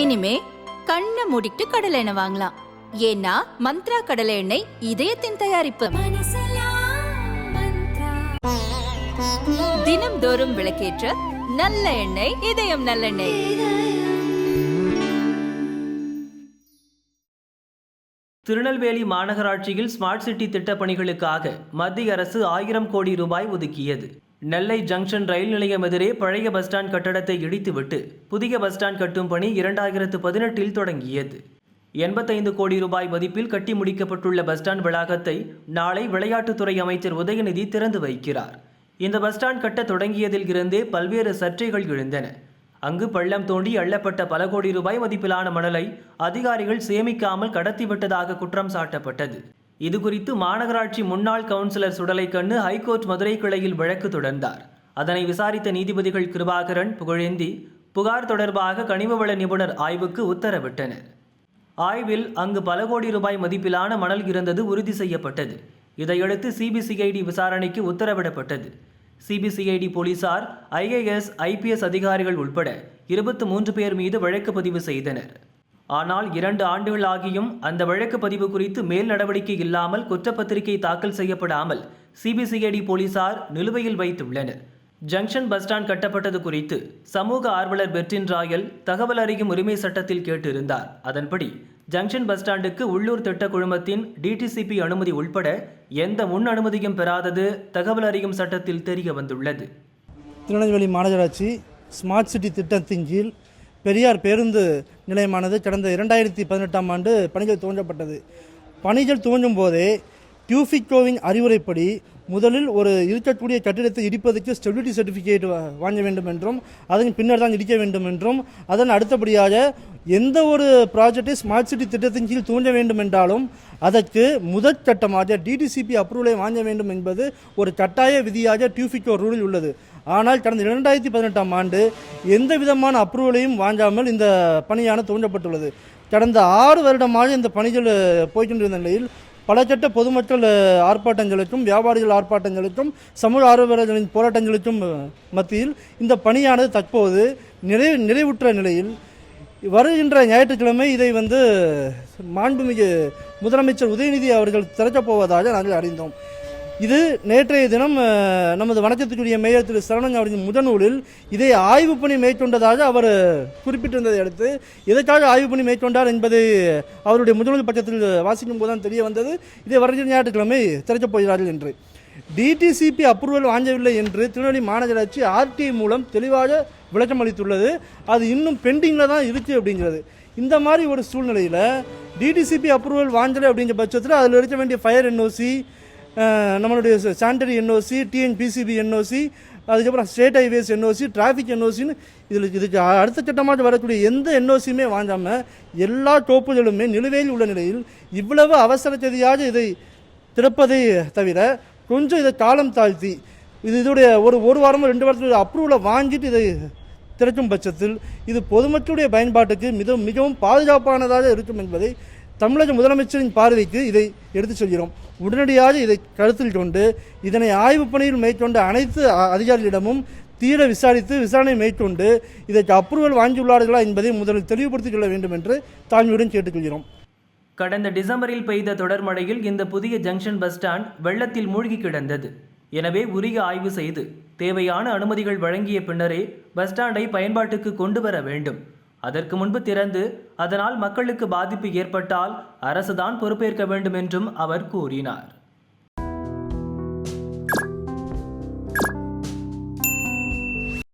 இனிமே கண்ணை மூடிட்டு கடலை எண்ணெய் வாங்கலாம். ஏன்னா மந்த்ரா கடலை எண்ணெய் இதயத்தின் தயாரிப்பு. தினம்தோறும் விளக்கேற்ற நல்ல எண்ணெய் இதயம் நல்லெண்ணெய் திருநெல்வேலி மாநகராட்சியில் ஸ்மார்ட் சிட்டி திட்டப் பணிகளுக்காக மத்திய அரசு ஆயிரம் கோடி ரூபாய் ஒதுக்கியது. நெல்லை ஜங்ஷன் ரயில் நிலையம் எதிரே பழைய பஸ் ஸ்டாண்ட் கட்டடத்தை இடித்துவிட்டு புதிய பஸ் ஸ்டாண்ட் கட்டும் பணி இரண்டாயிரத்து பதினெட்டில் தொடங்கியது. எண்பத்தைந்து கோடி ரூபாய் மதிப்பில் கட்டி முடிக்கப்பட்டுள்ள பஸ் ஸ்டாண்ட் வளாகத்தை நாளை விளையாட்டுத்துறை அமைச்சர் உதயநிதி திறந்து வைக்கிறார். இந்த பஸ் ஸ்டாண்ட் கட்ட தொடங்கியதில் இருந்தே பல்வேறு சர்ச்சைகள் எழுந்தன. அங்கு பள்ளம் தோண்டி அள்ளப்பட்ட பல கோடி ரூபாய் மதிப்பிலான மணலை அதிகாரிகள் சேமிக்காமல் கடத்திவிட்டதாக குற்றம் சாட்டப்பட்டது. இதுகுறித்து மாநகராட்சி முன்னாள் கவுன்சிலர் சுடலைக்கண்ணு ஹைகோர்ட் மதுரை கிளையில் வழக்கு தொடர்ந்தார். அதனை விசாரித்த நீதிபதிகள் கிருபாகரன் புகழேந்தி புகார் தொடர்பாக கனிம வள நிபுணர் ஆய்வுக்கு உத்தரவிட்டனர். ஆய்வில் அங்கு பல கோடி ரூபாய் மதிப்பிலான மணல் இருந்தது உறுதி செய்யப்பட்டது. இதையடுத்து சிபிசிஐடி விசாரணைக்கு உத்தரவிடப்பட்டது. சிபிசிஐடி போலீசார் ஐஏஎஸ் ஐபிஎஸ் அதிகாரிகள் உட்பட இருபத்து மூன்று பேர் மீது வழக்கு பதிவு செய்தனர். ஆனால் இரண்டு ஆண்டுகளாகியும் அந்த வழக்கு பதிவு குறித்து மேல் நடவடிக்கை இல்லாமல் குற்றப்பத்திரிகை தாக்கல் செய்யப்படாமல் சிபிசிஐடி போலீசார் நிலுவையில் வைத்துள்ளனர். ஜங்ஷன் பஸ் ஸ்டாண்ட் கட்டப்பட்டது குறித்து சமூக ஆர்வலர் பெர்டின் ராயல் தகவல் அறியும் உரிமை சட்டத்தில் கேட்டிருந்தார். அதன்படி ஜங்ஷன் பஸ் ஸ்டாண்டுக்கு உள்ளூர் திட்ட குழுமத்தின் டிடிசிபி அனுமதி உள்பட எந்த முன் அனுமதியும் பெறாதது தகவல் அறியும் சட்டத்தில் தெரிய வந்துள்ளது திருநெல்வேலி மாநகராட்சி ஸ்மார்ட் சிட்டி திட்டத்தின் கீழ் பெரியார் பேருந்து நிலையமானது கடந்த இரண்டாயிரத்தி பதினெட்டாம் ஆண்டு பணிகள் துவங்கப்பட்டது. பணிகள் துவங்கும் போதே டியூஃபிகோவின் அறிவுரைப்படி முதலில் ஒரு இருக்கக்கூடிய கட்டிடத்தை இடிப்பதற்கு ஸ்டெபிலிட்டி சர்டிஃபிகேட் வாங்க வேண்டும் என்றும் அதன் பின்னர் தான் இடிக்க வேண்டும் என்றும் அதன் அடுத்தபடியாக எந்த ஒரு ப்ராஜெக்டை ஸ்மார்ட் சிட்டி திட்டத்தின் கீழ் தூண்ட வேண்டும் என்றாலும் அதற்கு முதற்சட்டமாக டிடிசிபி அப்ரூவலை வாங்க வேண்டும் என்பது ஒரு கட்டாய விதியாக டியூஃபிகோ ரூலில் உள்ளது. ஆனால் கடந்த இரண்டாயிரத்தி பதினெட்டாம் ஆண்டு எந்த விதமான அப்ரூவலையும் வாங்காமல் இந்த பணியானது துவங்கப்பட்டுள்ளது. கடந்த ஆறு வருடமாக இந்த பணிகள் போய்கொண்டிருந்த நிலையில் பல கட்ட பொதுமக்கள் ஆர்ப்பாட்டங்களுக்கும் வியாபாரிகள் ஆர்ப்பாட்டங்களுக்கும் சமூக ஆர்வலர்களின் போராட்டங்களுக்கும் மத்தியில் இந்த பணியானது தற்போது நிறை நிறைவுற்ற நிலையில் வருகின்ற ஞாயிற்றுக்கிழமை இதை வந்து மாண்புமிகு முதலமைச்சர் உதயநிதி அவர்கள் திறக்கப் போவதாக நாங்கள் அறிந்தோம். இது நேற்றைய தினம் நமது வணக்கத்துக்குரிய மேயர் திரு. சரவணன் அவரின் முதநூலில் இதை ஆய்வு பணி மேற்கொண்டதாக அவர் குறிப்பிட்டிருந்ததை அடுத்து எதற்காக ஆய்வு பணி மேற்கொண்டார் என்பதை அவருடைய முதநூல் பக்கத்தில் வாசிக்கும் போது தான் தெரிய வந்தது. இதை வருகிற ஞாயிற்றுக்கிழமை திறக்கப் போகிறார்கள் என்று. டிடிசிபி அப்ரூவல் வாங்கவில்லை என்று திருநெல்வேலி மாநகராட்சி ஆர்டிஐ மூலம் தெளிவாக விளக்கம் அளித்துள்ளது. அது இன்னும் பெண்டிங்கில் தான் இருக்குது அப்படிங்கிறது. இந்த மாதிரி ஒரு சூழ்நிலையில் டிடிசிபி அப்ரூவல் வாங்கலை அப்படிங்கிற பட்சத்தில் அதில் இருக்க வேண்டிய ஃபயர் என்ஓசி நம்மளுடைய சாண்டரி என்ஓசி டிஎன்பிசிபி என்ஓசி அதுக்கப்புறம் ஸ்டேட் ஹைவேஸ் என்ஓசி டிராஃபிக் என்ஓசின்னு இதில் இதுக்கு அடுத்த கட்டமாக வரக்கூடிய எந்த என்ஓசியுமே வாங்காமல் எல்லா டோப்புகளுமே நிலுவையில் உள்ள நிலையில் இவ்வளவு அவசர செய்தியாக இதை திறப்பதை தவிர கொஞ்சம் இதை காலம் தாழ்த்தி இது இதோடைய ஒரு ஒரு வாரமோ ரெண்டு வாரத்தில் அப்ரூவலை வாங்கிட்டு இதை திறக்கும் பட்சத்தில் இது பொதுமக்களுடைய பயன்பாட்டுக்கு மிக மிகவும் பாதுகாப்பானதாக இருக்கும் என்பதை தமிழக முதலமைச்சரின் பார்வைக்கு இதை எடுத்துச் சொல்கிறோம். உடனடியாக இதை கருத்தில் கொண்டு இதனை ஆய்வுப் பணியில் மேற்கொண்ட அனைத்து அதிகாரிகளிடமும் தீர விசாரித்து விசாரணை மேற்கொண்டு இதற்கு அப்ரூவல் வாங்கியுள்ளார்களா என்பதை முதலில் தெளிவுபடுத்திக் கொள்ள வேண்டும் என்று தாழ்மையுடன் கேட்டுக்கொள்கிறோம். கடந்த டிசம்பரில் பெய்த தொடர் மழையில் இந்த புதிய ஜங்ஷன் பஸ் ஸ்டாண்ட் வெள்ளத்தில் மூழ்கி கிடந்தது. எனவே உரிய ஆய்வு செய்து தேவையான அனுமதிகள் வழங்கிய பின்னரே பஸ் ஸ்டாண்டை பயன்பாட்டுக்கு கொண்டு வர வேண்டும். அதற்கு முன்பு திறந்து அதனால் மக்களுக்கு பாதிப்பு ஏற்பட்டால் அரசுதான் பொறுப்பேற்க வேண்டும் என்றும் அவர் கூறினார்.